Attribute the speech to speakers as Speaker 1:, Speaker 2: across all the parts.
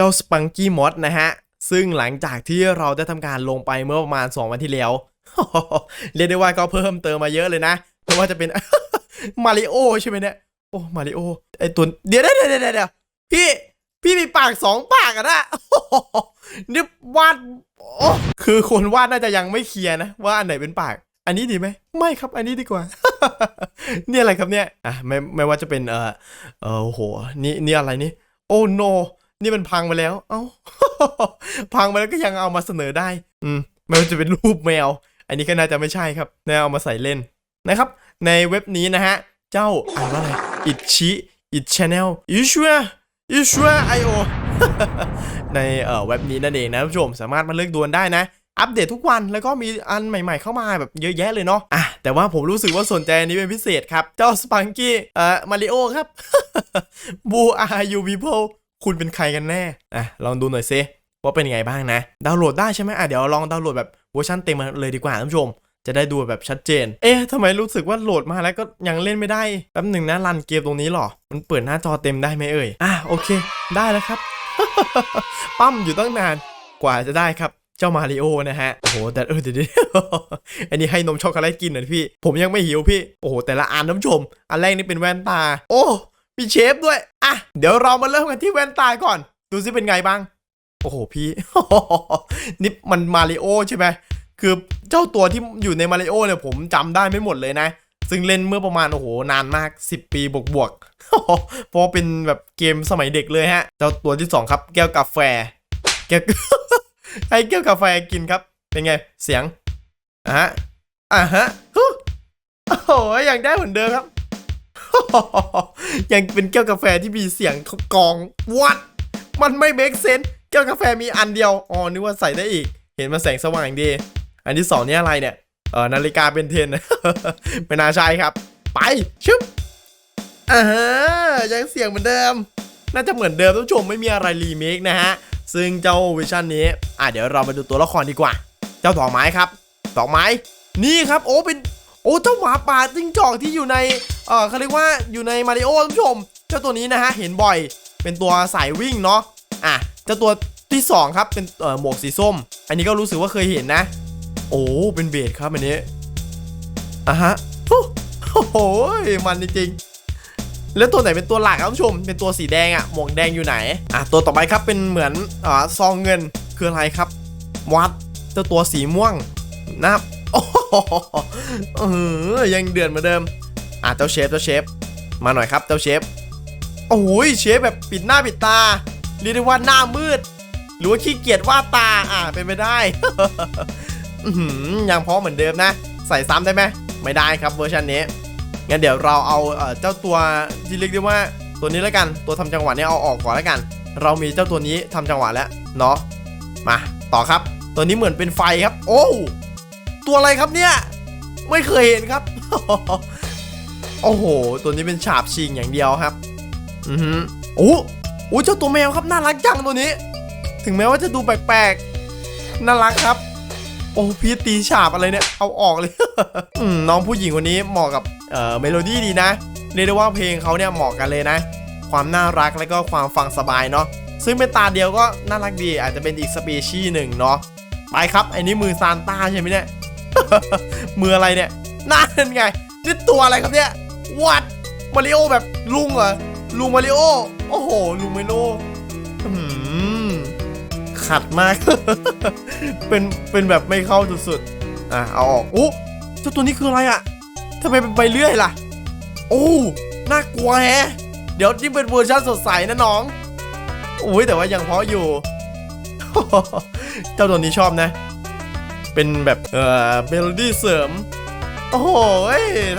Speaker 1: เจ้าสปังกี้มอสนะฮะ ซึ่งหลังจากที่เราได้ทำการลงไปเมื่อประมาณ 2 วันที่แล้ว เรียกได้ว่าก็เพิ่มเติมมาเยอะเลยนะไม่ว่าจะเป็นมาริโอใช่ไหมเนี่ย โอ้มาริโอไอตัวเดี๋ยวเดี๋ยวเดี๋ยวเดี๋ยวพี่พี่มีปากสองปากอะนะนี่วาดโอ้คือคนวาดน่าจะยังไม่เคลียร์นะว่าอันไหนเป็นปาก อันนี้ดีไหมไม่ครับอันนี้ดีกว่า เนี่ยอะไรครับเนี่ยอะไม่ไม่ว่าจะเป็นเออเออโอ้โหนี่นี่อะไรนี่โอ้โน นี่มันพังไปแล้ว เอ้า พังไปแล้วก็ยังเอามาเสนอได้ อืมไม่ว่าจะเป็นรูปแมว อันนี้ก็น่าจะไม่ใช่ครับน่าเอามาใส่เล่นนะครับ ในเว็บนี้นะฮะ เจ้าอ่านว่าอะไรอิชิอิชแนลอิชัวอิชัวไอโอในเอ่อเว็บนี้นั่นเองนะท่านผู้ชมสามารถมาเลือกดวลได้นะ อัปเดตทุกวันแล้วก็มีอันใหม่ๆเข้ามาแบบเยอะแยะเลยเนาะอะแต่ว่าผมรู้สึกว่าสนใจอันนี้เป็นพิเศษครับ เจ้าสปังกี้เอ่อมาริโอครับบูอายูบีโพ คุณเป็นใครกันแน่อะลองดูหน่อยซิว่าเป็นยังไงบ้างนะ ดาวน์โหลดได้ใช่ไหมอะเดี๋ยวลองดาวน์โหลดแบบเวอร์ชันเต็มมาเลยดีกว่าท่านผู้ชม จะได้ดูแบบชัดเจน เอ๊ะทำไมรู้สึกว่าโหลดมาแล้วก็ยังเล่นไม่ได้แป๊บหนึ่งนะรันเกมตรงนี้หรอ มันเปิดหน้าจอเต็มได้ไหมเอ่ยอะโอเค ได้แล้วครับ ปั้มอยู่ตั้งนานกว่าจะได้ครับเจ้ามาริโอนะฮะ โอ้โห แต่เออเดี๋ยวอันนี้ให้นมช็อกโกแลตกินหน่อยพี่ ผมยังไม่หิวพี่ โอ้โห แต่ละอันน้ำชม อันแรกนี่เป็นแว่นตา โอ้ มีเชฟด้วย อะเดี๋ยวเรามาเริ่มกันที่แว่นตาก่อน ดูซิเป็นไงบ้าง โอ้โหพี่นี่มันมาริโอใช่ไหมคือเจ้าตัวที่อยู่ในมาริโอเนี่ยผมจำได้ไม่หมดเลยนะ ซึ่งเล่นเมื่อประมาณโอ้โหนานมาก 10 ปีบวกๆเพราะเป็นแบบเกมสมัยเด็กเลยฮะ เจ้าตัวที่สองครับ แก้วกาแฟ แก้วให้แก้วกาแฟกินครับ เป็นไงเสียงอะฮะอะฮะโอ้โหยังได้เหมือนเดิมครับ ยังเป็นแก้วกาแฟที่มีเสียงกองวัดมันไม่เมคเซนแก้วกาแฟมีอันเดียวอ๋อนึกว่าใส่ได้อีก เห็นมันแสงสว่างดี อันที่สองนี่อะไรเนี่ยเออนาฬิกาเป็นเทนไม่น่าใช่ครับ ไปชึบอ่าฮะยังเสียงเหมือนเดิม น่าจะเหมือนเดิมท่านผู้ชมไม่มีอะไรรีเมคนะฮะซึ่งเจ้าเวอร์ชันนี้อะเดี๋ยวเรามาดูตัวละครดีกว่า เจ้าดอกไม้ครับดอกไม้นี่ครับโอ้เป็นโอ้เจ้าหมาป่าจิ้งจอกที่อยู่ใน เออเขาเรียกว่าอยู่ในมาริโอท่านผู้ชม เจ้าตัวนี้นะฮะเห็นบ่อย เป็นตัวสายวิ่งเนาะ อะ เจ้าตัวที่สองครับเป็นเอ่อหมวกสีส้ม อันนี้ก็รู้สึกว่าเคยเห็นนะ โอ้ เป็นเบสครับอันนี้ อะฮะ โอ้โห มันจริงแล้วตัวไหนเป็นตัวหลักครับผู้ชม เป็นตัวสีแดงอะหมวกแดงอยู่ไหน อะตัวต่อไปครับเป็นเหมือนอ่าซองเงินคืออะไรครับ วัดเจ้าตัวสีม่วงนะครับโอ้โหยังเดือดเหมือนเดิม อะเจ้าเชฟเจ้าเชฟมาหน่อยครับเจ้าเชฟโอ้ยเชฟแบบปิดหน้าปิดตาเรียกได้ว่าหน้ามืด หรือว่าขี้เกียจวาดตาอะเป็นไปได้อยังพอเหมือนเดิมนะ ใส่ซ้ำได้ไหมไม่ได้ครับเวอร์ชันนี้งั้นเดี๋ยวเราเอาเจ้าตัวที่เรียกได้ว่าตัวนี้แล้วกัน ตัวทำจังหวะนี้เอาออกก่อนแล้วกัน เรามีเจ้าตัวนี้ทำจังหวะแล้วเนาะมาต่อครับ ตัวนี้เหมือนเป็นไฟครับ โอ้ตัวอะไรครับเนี่ย ไม่เคยเห็นครับ โอ้โห ตัวนี้เป็นฉาบชิงอย่างเดียวครับ อือหือโอ้โอ้เจ้าตัวแมวครับน่ารักจังตัวนี้ ถึงแม้ว่าจะดูแปลกๆ น่ารักครับ โอ้พี่ตีฉาบอะไรเนี่ย เอาออกเลยอืน้องผู้หญิงคนนี้เหมาะกับเอ่อเมโลดี้ดีนะ เรียกได้ว่าเพลงเขาเนี่ยเหมาะกันเลยนะ ความน่ารักและก็ความฟังสบายเนาะ ซึ่งเป็นตาเดียวก็น่ารักดี อาจจะเป็นอีกสปีชีส์หนึ่งเนาะ ไปครับไอ้นี่มือซานต้าใช่ไหมเนี่ย มืออะไรเนี่ยนั่นไงนี่ตัวอะไรครับเนี่ย วัดมาริโอแบบลุงเหรอลุงมาริโอโอ้โห ลุงมาริโอขัดมาก เป็นเป็นแบบไม่เข้าสุดๆอะเอาออกโอ้เจ้าตัวนี้คืออะไรอะทำไมเป็นใบเลื่อยล่ะ โอ้น่ากลัวแฮะเดี๋ยวนี่เป็นเวอร์ชันสดใสนะน้องโอ้ยแต่ว่ายังเพาะอยู่ เจ้าตัวนี้ชอบนะ เป็นแบบเอ่อเมโลดี้เสริม โอ้โห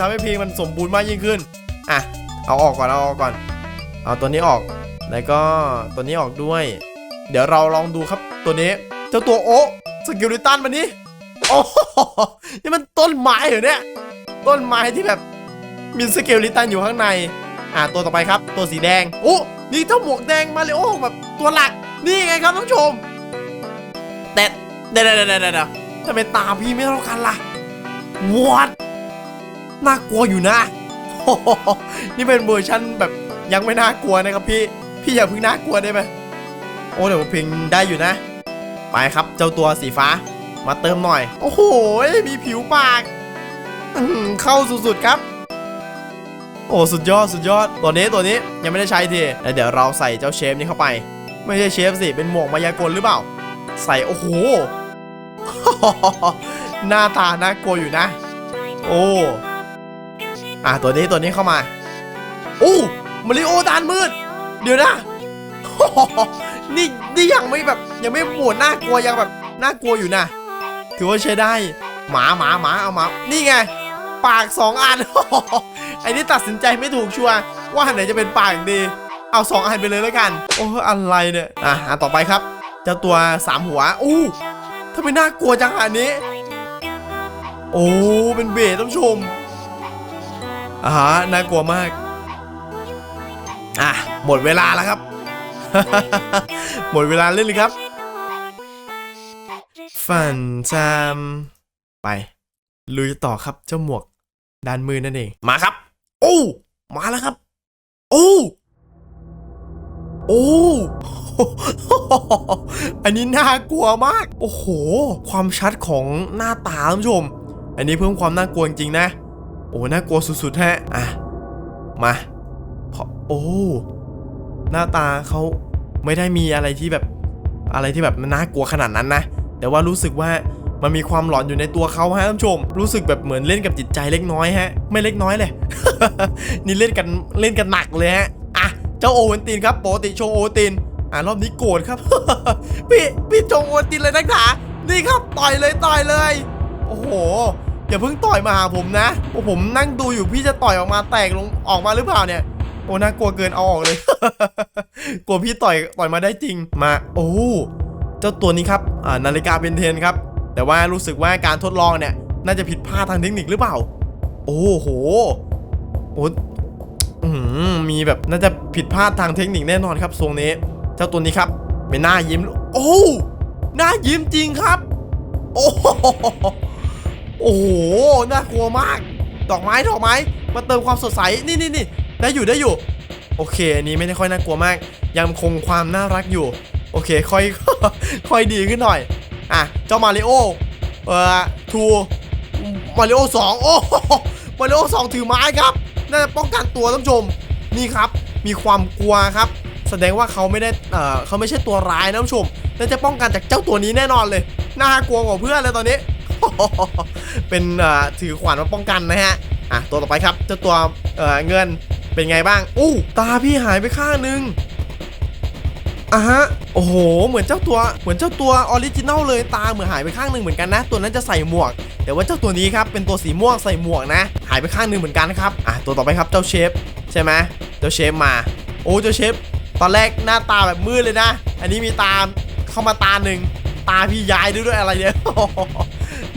Speaker 1: ทำให้เพลงมันสมบูรณ์มากยิ่งขึ้น อะ เอาออกก่อน เอาออกก่อน เอาตัวนี้ออก แล้วก็ตัวนี้ออกด้วย เดี๋ยวเราลองดูครับตัวนี้ เจ้าตัวโอะสกิลิตันมันนี่โอ้โหนี่มันต้นไม้เหรอเนี่ย ต้นไม้ที่แบบมีสเกลิตันอยู่ข้างใน อ่าตัวต่อไปครับ ตัวสีแดงโอ้นี่เจ้าหมวกแดงมาริโอแบบตัวหลัก นี่ไงครับท่านผู้ชม แต่เดี๋ยวเดี๋ยวเดี๋ยวเดี๋ยวทำไมตาพี่ไม่เท่ากันล่ะ what น่ากลัวอยู่นะ นี่เป็นเวอร์ชันแบบยังไม่น่ากลัวนะครับพี่ พี่อย่าเพิ่งน่ากลัวได้ไหมโอ้เดี๋ยวเพลงได้อยู่นะ ไปครับเจ้าตัวสีฟ้า มาเติมหน่อย โอ้โห มีผิวปากเข้าสุดๆครับ โอ้สุดยอดสุดยอด ตัวนี้ตัวนี้ยังไม่ได้ใช้ทีเดี๋ยวเราใส่เจ้าเชฟนี้เข้าไป ไม่ใช่เชฟสิ เป็นหมวกมายากลหรือเปล่า ใส่โอ้โห หน้าตาน่ากลัวอยู่นะ โอ้อะตัวนี้ตัวนี้เข้ามาโอ้มาริโอดานมืด เดี๋ยวนะนี่นี่ยังไม่แบบ ยังไม่หมวดน่ากลัวยังแบบน่ากลัวอยู่นะถือว่าใช้ได้ หมาหมาหมาเอามา นี่ไง ปากสองอันไอ้นี่ตัดสินใจไม่ถูกชัวร์ว่าไหนจะเป็นปากดี เอาสองอันไปเลยแล้วกัน โอ้อะไรเนี่ยอะต่อไปครับเจ้าตัวสามหัวอู้ทำไมน่ากลัวจังอันนี้ โอ้เป็นเบสท่านผู้ชมอ่าฮะน่ากลัวมาก อะ หมดเวลาแล้วครับ หมดเวลาเล่นเลยครับ ฝันจำไป ลุยต่อครับเจ้าหมวกด้านมือนั่นเอง มาครับ โอ้ มาแล้วครับ โอ้ โอ้อันนี้น่ากลัวมาก โอ้โห ความชัดของหน้าตาท่านผู้ชม อันนี้เพิ่มความน่ากลัวจริงนะ โอ้น่ากลัวสุดๆฮะอะมาพอโอ้หน้าตาเขาไม่ได้มีอะไรที่แบบอะไรที่แบบน่ากลัวขนาดนั้นนะ แต่ว่ารู้สึกว่ามันมีความหลอนอยู่ในตัวเขาฮะท่านผู้ชม รู้สึกแบบเหมือนเล่นกับจิตใจเล็กน้อยฮะ ไม่เล็กน้อยเลย นี่เล่นกันเล่นกันหนักเลยฮะอะเจ้าโอเวนตินครับปกติโชโอตินอะรอบนี้โกรธครับ พี่พี่โชโอตินเลยนักหนานี่ครับต่อยเลยต่อยเลย โอ้โห อย่าเพิ่งต่อยมาหาผมนะโอ้ผมนั่งดูอยู่พี่จะต่อยออกมาแตกลงออกมาหรือเปล่าเนี่ยโอ้น่ากลัวเกินเอาออกเลย กลัวพี่ต่อยต่อยมาได้จริงมา โอ้เจ้าตัวนี้ครับอ่านาฬิกาเป็นเทนครับ แต่ว่ารู้สึกว่าการทดลองเนี่ย น่าจะผิดพลาดทางเทคนิคหรือเปล่า โอ้โหโอ้หือมีแบบน่าจะผิดพลาดทางเทคนิคแน่นอนครับทรงนี้ เจ้าตัวนี้ครับเป็นหน้ายิ้ม โอ้หน้ายิ้มจริงครับ โอ้ โอ้โห น่ากลัวมาก ดอกไม้ ดอกไม้ มาเติมความสดใส นี่นี่นี่ได้อยู่ ได้อยู่ โอเค อันนี้ไม่ได้ค่อยน่ากลัวมาก ยังคงความน่ารักอยู่ โอเค ค่อย ค่อยดีขึ้นหน่อย อะ เจ้ามาริโอ เอ่อ ทู มาริโอสองโอ้โหมาริโอสองถือไม้ครับ น่าจะป้องกันตัวท่านผู้ชม นี่ครับ มีความกลัวครับ แสดงว่าเขาไม่ได้ เอ่อ เขาไม่ใช่ตัวร้ายนะท่านผู้ชม น่าจะป้องกันจากเจ้าตัวนี้แน่นอนเลย น่ากลัวกว่าเพื่อนเลยตอนนี้ เป็นถือขวานมาป้องกันนะฮะอะตัวต่อไปครับเจ้าตัวเเงินเป็นไงบ้างอู้ตาพี่หายไปข้างนึงอะฮะโอ้โห เหมือนเจ้าตัวเหมือนเจ้าตัวออริจินัลเลยตาเหมือนหายไปข้างหนึ่งเหมือนกันนะ ตัวนั้นจะใส่หมวก แต่ว่าเจ้าตัวนี้ครับเป็นตัวสีม่วงใส่หมวกนะ หายไปข้างหนึ่งเหมือนกันครับอะตัวต่อไปครับเจ้าเชฟใช่ไหมเจ้าเชฟมาโอ้เจ้าเชฟตอนแรกหน้าตาแบบมืดเลยนะ อันนี้มีตาเข้ามาตาหนึ่งตาพี่ย้ายด้วยด้วยอะไรเนี่ย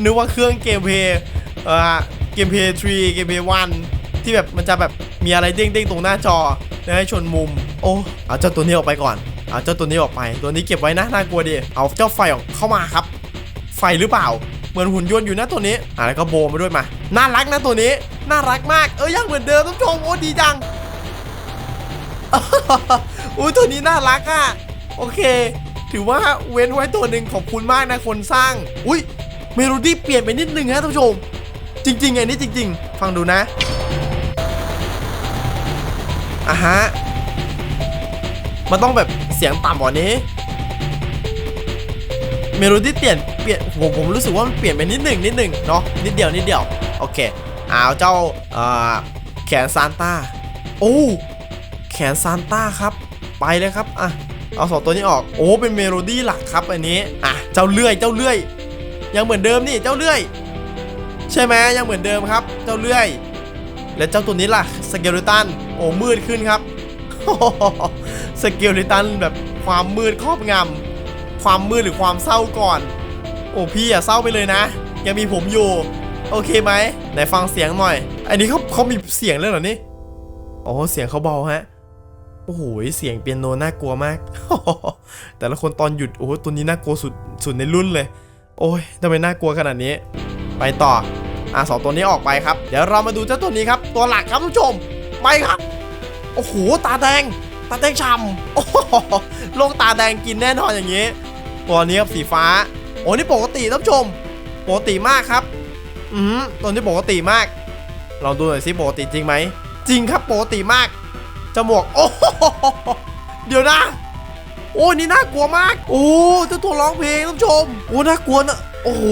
Speaker 1: นึกว่าเครื่องเกมเพย์เออเกมเพย์3เกมเพย์1ที่แบบมันจะแบบมีอะไรเด้งๆตรงหน้าจอแล้วให้ชนมุม โอ้เอาเจ้าตัวนี้ออกไปก่อนเอาเจ้าตัวนี้ออกไป ตัวนี้เก็บไว้นะน่ากลัวดิเอาเจ้าไฟออกเข้ามาครับ ไฟหรือเปล่า เหมือนหุ่นยนต์อยู่นะตัวนี้อะแล้วก็โบมาด้วยมาน่ารักนะตัวนี้ น่ารักมากเอ้ยยังเหมือนเดิมท่านผู้ชมโอ้ดีจังอุ้ยตัวนี้น่ารักอะโอเค ถือว่าเว้นไว้ตัวหนึ่งขอบคุณมากนะคนสร้าง อุ้ย เมโลดี้เปลี่ยนไปนิดนึงฮะท่านผู้ชม จริงๆอันนี้จริง ๆ ฟังดูนะอะฮะมันต้องแบบเสียงต่ำกว่านี้ เมโลดี้เปลี่ยนเปลี่ยนผมผมรู้สึกว่ามันเปลี่ยนไปนิดหนึ่งนิดหนึ่งเนาะนิดเดียวนิดเดียวโอเคเอาเจ้าแขนซานต้าโอ้แขนซานต้าครับไปเลยครับอะเอาสองตัวนี้ออกโอ้เป็นเมโลดี้หลักครับอันนี้อะเจ้าเลื่อยเจ้าเลื่อย ยังเหมือนเดิมนี่เจ้าเลื่อย ใช่ไหมยังเหมือนเดิมครับ เจ้าเลื่อย และเจ้าตัวนี้ล่ะสเกลิตันโอ้มืดขึ้นครับสเกลิตันแบบความมืดครอบงำความมืดหรือความเศร้าก่อน โอ้พี่อย่าเศร้าไปเลยนะ ยังมีผมอยู่ โอเคไหมไหนฟังเสียงหน่อย อันนี้เขาเขามีเสียงเลยเหรอนี่โอ้เสียงเขาเบาฮะโอ้โหเสียงเปียโนน่ากลัวมาก แต่ละคนตอนหยุดโอ้โหตัวนี้น่ากลัวสุดสุดในรุ่นเลย โอ้ยทำไมน่ากลัวขนาดนี้ ไปต่ออะสองตัวนี้ออกไปครับ เดี๋ยวเรามาดูเจ้าตัวนี้ครับ ตัวหลักครับทุกผู้ชม ไปครับ โอ้โห ตาแดง ตาแดงช่ำโอ้โหโลกตาแดงกินแน่นอนอย่างนี้ ตัวนี้ครับสีฟ้า โอ้นี่ปกติท่านผู้ชม ปกติมากครับ อืมตัวนี้ปกติมาก ลองดูหน่อยสิปกติจริงไหม จริงครับปกติมาก จมูก โอ้โหเดี๋ยวนะ โอ้นี่น่ากลัวมาก โอ้เจ้าตัวร้องเพลงท่านผู้ชม โอ้น่ากลัวนะโอ้โห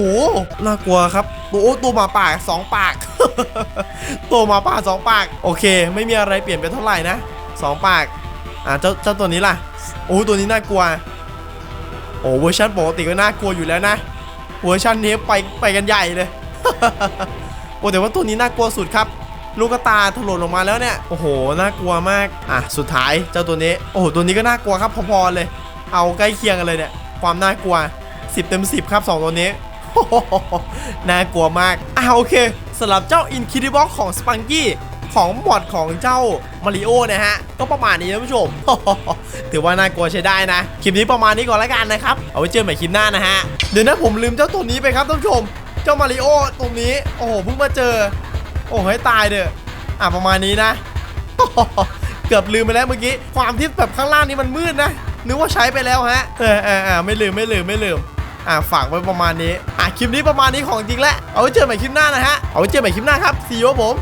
Speaker 1: น่ากลัวครับตัวโอ้ตัวหมาป่าสองปาก ตัวหมาป่าสองปาก โอเค ไม่มีอะไรเปลี่ยนไปเท่าไหร่นะสองปาก อ่าเจ้าเจ้าตัวนี้ล่ะ โอ้ตัวนี้น่ากลัว โอ้เวอร์ชันปกติก็น่ากลัวอยู่แล้วนะ เวอร์ชันนี้ไปไปกันใหญ่เลย โอ้แต่ว่าตัวนี้น่ากลัวสุดครับ ลูกกตาถลนออกมาแล้วเนี่ย โอ้โห น่ากลัวมาก อะ สุดท้ายเจ้าตัวนี้ โอ้โห ตัวนี้ก็น่ากลัวครับพอๆเลย เอาใกล้เคียงกันเลยเนี่ย ความน่ากลัว 10 เต็ม 10 ครับสองตัวนี้ น่ากลัวมาก อะโอเคสำหรับเจ้า Incredible ของ Spunky ของหมวดของเจ้ามาริโอนะฮะ ก็ประมาณนี้นะผู้ชม ถือว่าน่ากลัวใช้ได้นะ คลิปนี้ประมาณนี้ก่อนแล้วกันนะครับ เอาไว้เจอใหม่คลิปหน้านะฮะ เดี๋ยวนะผมลืมเจ้าตัวนี้ไปครับท่านผู้ชม เจ้ามาริโอตรงนี้ โอ้โหเพิ่งมาเจอ โอ้ยตายเด้ออะประมาณนี้นะ เกือบลืมไปแล้วเมื่อกี้ ความที่แบบข้างล่างนี้มันมืดนะ นึกว่าใช้ไปแล้วฮะ เออเออเออไม่ลืมไม่ลืมไม่ลืม อะฝากไว้ประมาณนี้ อะคลิปนี้ประมาณนี้ของจริงแหละเอาไว้เจอใหม่คลิปหน้านะฮะ เอาไว้เจอใหม่คลิปหน้าครับซีโอผม